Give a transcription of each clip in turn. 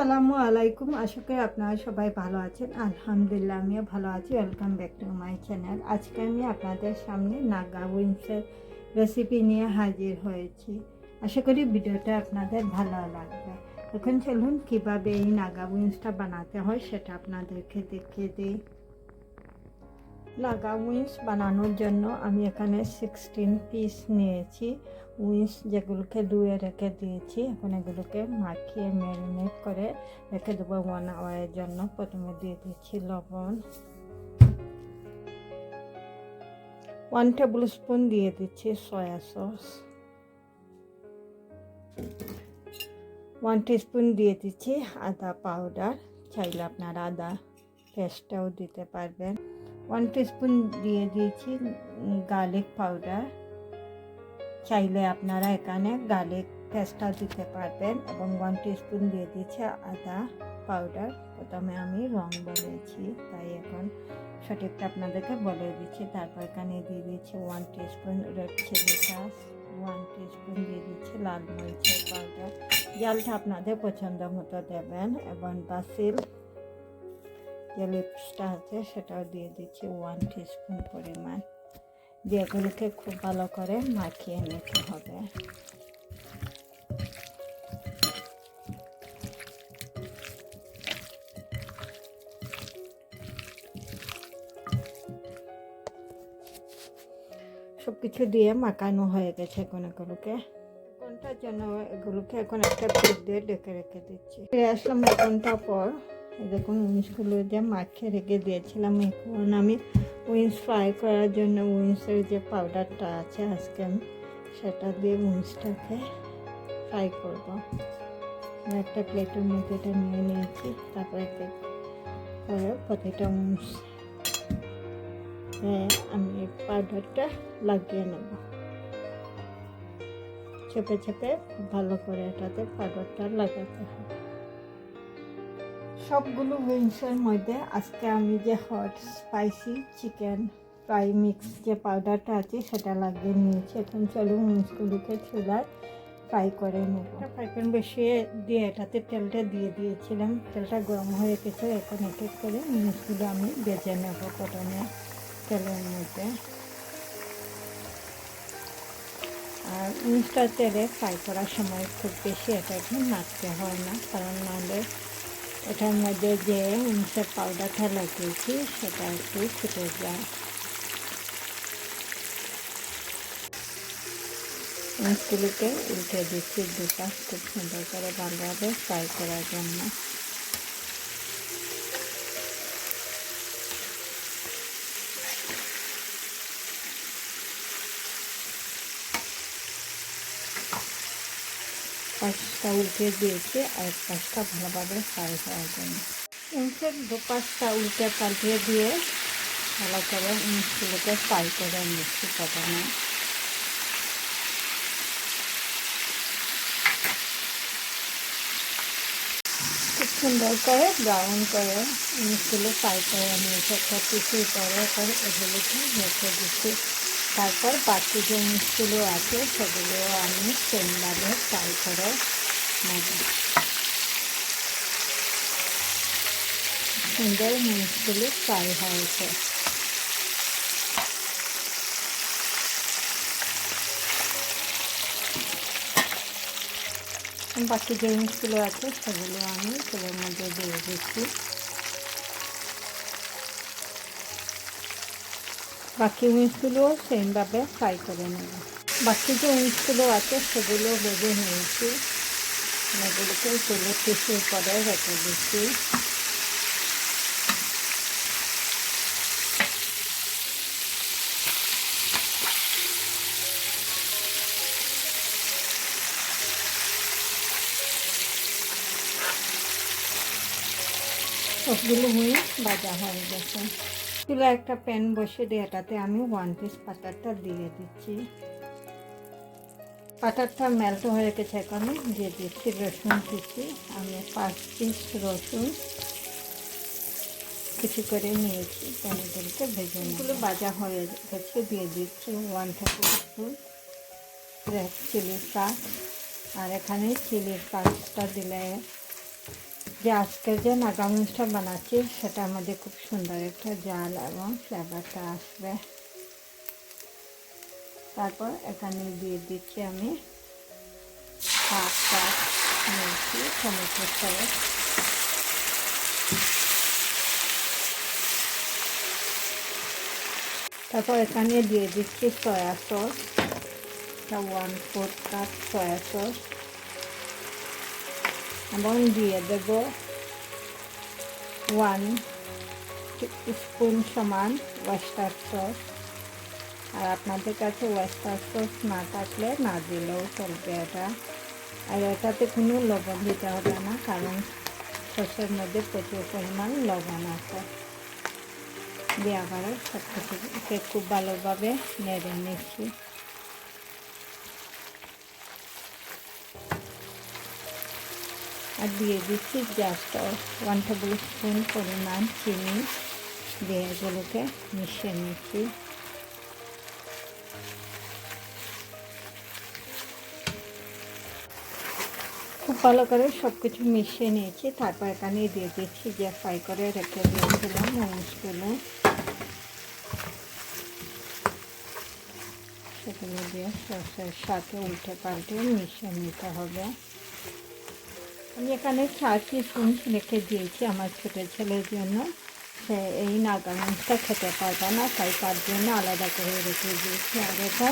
আসসালামু আলাইকুম। আশা করি আপনারা সবাই ভালো আছেন। আলহামদুলিল্লাহ, আমিও ভালো আছি। Welcome back to my channel আজকে আমি আপনাদের সামনে নাগা উইন্সের রেসিপি নিয়ে হাজির হয়েছি। আশা করি ভিডিওটা আপনাদের ভালো লাগবে। এখন চলুন, কীভাবে এই নাগা উইন্সটা বানাতে হয় সেটা আপনাদেরকে দেখিয়ে দিই। নাগা উইন্স বানানোর জন্য আমি এখানে সিক্সটিন পিস নিয়েছি। উইন্স যেগুলোকে ধুয়ে রেখে দিয়েছি, এখন এগুলোকে মাখিয়ে ম্যারিনেট করে রেখে দেবো ওয়ান আওয়ারের জন্য। প্রথমে দিয়ে দিচ্ছি লবণ। ওয়ান টেবিল স্পুন দিয়ে দিচ্ছি সয়া সস ওয়ান স্পুন দিয়ে দিচ্ছি আদা পাউডার চাইলে আপনারা আদা পেস্টটাও দিতে পারবেন। ওয়ান স্পুন দিয়ে দিয়েছি গার্লিক পাউডার চাইলে আপনারা এখানে গার্লিক পেস্টটা দিতে পারবেন এবং ওয়ান স্পুন দিয়ে দিয়েছি আদা পাউডার প্রথমে আমি রং বলেছি তাই এখন সঠিকটা আপনাদেরকে বলে দিচ্ছি। তারপর এখানে দিয়ে দিচ্ছি one spoon red chilli sauce one spoon দিয়ে দিচ্ছি লাল মরিচের পাউডার জালটা আপনাদের পছন্দ মতো দেবেন এবং বাসিল যে লিপসটা আছে সেটাও দিয়ে দিচ্ছি ওয়ান স্পুন পরিমাণ। দিয়ে এগুলোকে খুব ভালো করে মাখিয়ে নিতে হবে। সব কিছু দিয়ে মাখানো হয়ে গেছে এখন এগুলোকে ঘণ্টার জন্য এগুলোকে এখন একটা প্লেট দিয়ে ডেকে রেখে দিচ্ছি। ফিরে আসলাম এক ঘণ্টা পর। দেখুন উইন্সগুলো যে মাখিয়ে রেখে দিয়েছিলাম এখন আমি উইন্স ফ্রাই করার জন্য উইন্সের যে পাউডারটা আছে, আজকে আমি সেটা দিয়ে উইন্সটাকে ফ্রাই করব। একটা প্লেটের মধ্যে এটা নিয়ে নিয়েছি, তারপরে করে প্রতিটা উইন্স আমি পাউডারটা লাগিয়ে নেব। চেপে চেপে ভালো করে এটাতে পাউডারটা লাগাতে হবে। সবগুলো উইংসের মধ্যে আজকে আমি যে hot spicy chicken fry mix যে পাউডারটা আছে সেটা লাগিয়ে নিয়েছি। এখন চলো উইংসগুলোকে চুলায় ফ্রাই করে নেব। ফ্রাই প্যান বসিয়ে দিয়ে এটাতে তেলটা দিয়ে দিয়েছিলাম। তেলটা গরম হয়ে গেছে, এখন এক এক করে উইংসগুলো আমি বেজে নেব প্রথমে তেলের মধ্যে। আর উইংসটা তেলে ফ্রাই করার সময় খুব বেশি এটা এটাকে নাড়তে হয় না, কারণ নাহলে এটার মধ্যে যে উনিশের পাউডারটা লাগিয়েছি, সেটা একটু ফুটে যায়। মাছগুলোকে উল্টে দিচ্ছি, দুটা। খুব সুন্দর করে ভালোভাবে ফ্রাই করার জন্য। পাঁচটা উল্টে দিয়েছি আর পাঁচটা ভালোভাবে ফ্রাই হওয়ার জন্য। উঁচের দু পাঁচটা উল্টে পাল্টে দিয়ে ভালো করে উঁচগুলোকে ফ্রাই করে নিচ্ছি প্রথমে। খুব সুন্দর করে ব্রাউন করে উঁচগুলো ফ্রাই করে নিয়েছে। একটা কিছুর পরে করে এগুলোকে রেখে দিচ্ছি। তারপর বাকি যে মিক্সগুলো আছে, সেগুলো আমি সেমভাবে ফ্রাই করে নেব। সুন্দর মিক্সগুলো ফ্রাই হয়েছে। বাকি যে মিক্সগুলো আছে, সেগুলো আমি তেলের মধ্যে দিয়ে দিচ্ছি। বাকি উইংসগুলো সেমভাবে ফ্রাই করে নেব। বাকি যে উইংসগুলো আছে সেগুলো বেজে নিয়েছি। এগুলোকে তেলে টিসু করে রেখে দিচ্ছি। সবগুলো উইংস ভাজা হয়ে গেছে। চুলা একটা প্যান বসে দিয়ে এটাতে আমি ওয়ান পিস পাটারটা দিয়ে দিচ্ছি। পাটারটা মেল্ট হয়ে গেছে এখানে, দিয়ে দিচ্ছি রসুন দিচ্ছি আমি পাঁচ পিস রসুন কিছু করে নিয়েছি প্যানেগুলোকে ভেজে নিয়ে ভাজা হয়ে গেছে, দিয়ে দিচ্ছি one thirty spoon red chilli sauce আর এখানে চিলির সসটা দিলে যে আজকে যে নাগামরিচটা বানাচ্ছি সেটা আমাদের খুব সুন্দর একটা জাল এবং ফ্লেভারটা আসবে। তারপর এখানে দিয়ে দিচ্ছি আমি নিয়েছি তারপর এখানে দিয়ে দিচ্ছি soya sauce one fourth cup soya sauce. এবং দিয়ে দেব ওয়ান স্পুন সমান ওয়েস্টার সস আর আপনাদের কাছে ওয়েস্টার সস না থাকলে না দিলেও চলবে এটা। আর এটাতে কোনো লবণ দিতে হবে না, কারণ সসের মধ্যে প্রচুর পরিমাণ লবণ আছে। দিয়ে আবার সব কিছুকে খুব ভালোভাবে নেড়ে নিচ্ছি। আর দিয়ে দিচ্ছি জাস্ট ওয়ান টেবিল স্পুন পরিমাণ চিনি দিয়ে এগুলোকে মিশিয়ে নিচ্ছি। খুব ভালো করে সব কিছু মিশিয়ে নিয়েছি। তারপর এখানে দিয়ে দিচ্ছি যে ফ্রাই করে রেখে দিয়েছিলাম মোমোসগুলো সেগুলো দিয়ে সসের সাথে উল্টে পাল্টে মিশিয়ে নিতে হবে। আমি এখানে চার পিস রেখে দিয়েছি আমার ছোটো ছেলের জন্য। সে এই নাগা নাগামরিচটা খেতে পারবে না, তাই তার জন্য আলাদা করে রেখে দিয়েছি। আর এটা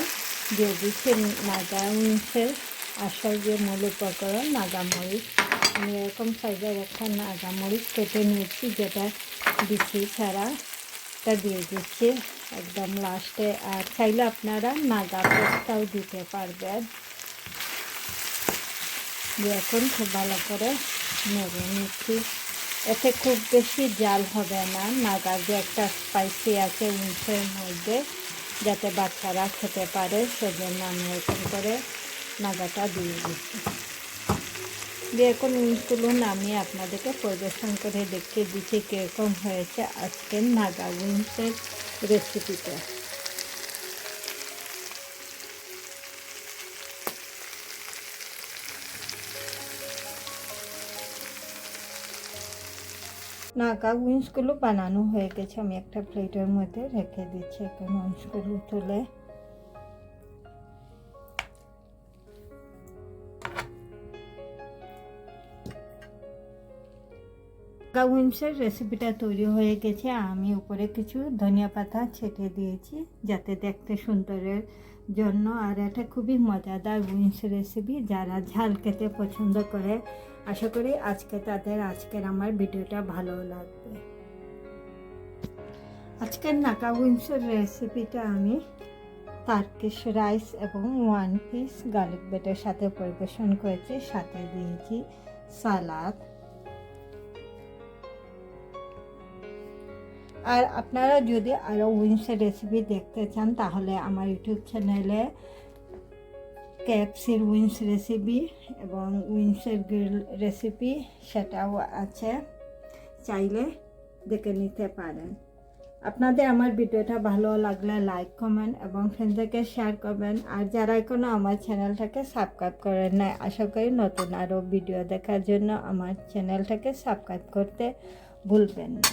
দিয়ে দিচ্ছি নাগামরিচের আসল যে মূল উপকরণ, নাগামরিচ। আমি এরকম সাইজের একটা নাগা মরিচ কেটে নিয়েছি, যেটা দিচ্ছি ছাড়া টা দিয়ে দিচ্ছি। একদম লাস্টে আর চাইলে আপনারা নাগা পেস্টটাও দিতে পারবেন। দিয়ে এখন খুব ভালো করে নেড়ে নিচ্ছি। এতে খুব বেশি জাল হবে না। নাগার যে একটা স্পাইসি আছে উঁচের মধ্যে, যাতে বাচ্চারা খেতে পারে, সেজন্য আমি এরকম করে নাগাটা দিয়ে দিচ্ছি। দিয়ে এখন উইংসগুলো নামিয়ে আপনাদেরকে পরিবেশন করে দেখিয়ে দিচ্ছি, কীরকম হয়েছে আজকের নাগা উইংসের রেসিপিটা নাগা উইন্সগুলো বানানো হয়ে গেছে। আমি একটা প্লেটের মধ্যে রেখে দিচ্ছি। এখন উইন্সগুলো তুলে নাগা উইংসের রেসিপিটা তৈরি হয়ে গেছে। আমি উপরে কিছু ধনিয়া পাতা ছেটে দিয়েছি, যাতে দেখতে সুন্দরের জন্য। আর এটা খুবই মজাদার উইংস রেসিপি যারা ঝাল খেতে পছন্দ করে। আশা করি আজকে তাদের, আজকের আমার ভিডিওটা ভালো লাগবে। আজকের নাকা উইংসের রেসিপিটা আমি টার্কিশ রাইস এবং ওয়ান পিস গার্লিক ব্রেডের সাথে পরিবেশন করেছি, সাথে দিয়েছি সালাদ। আর আপনারা যদি আরও উইংসের রেসিপি দেখতে চান, তাহলে আমার ইউটিউব চ্যানেলে ক্যাপসির উইংস রেসিপি এবং উইংসের গ্রিল রেসিপি সেটাও আছে। চাইলে দেখে নিতে পারেন। আপনাদের আমার ভিডিওটা ভালো লাগলে লাইক কমেন্ট এবং ফ্রেন্ডদেরকে শেয়ার করবেন। আর যারা এখনও আমার চ্যানেলটাকে সাবস্ক্রাইব করেন না আশা করি নতুন আরও ভিডিও দেখার জন্য আমার চ্যানেলটাকে সাবস্ক্রাইব করতে ভুলবেন না।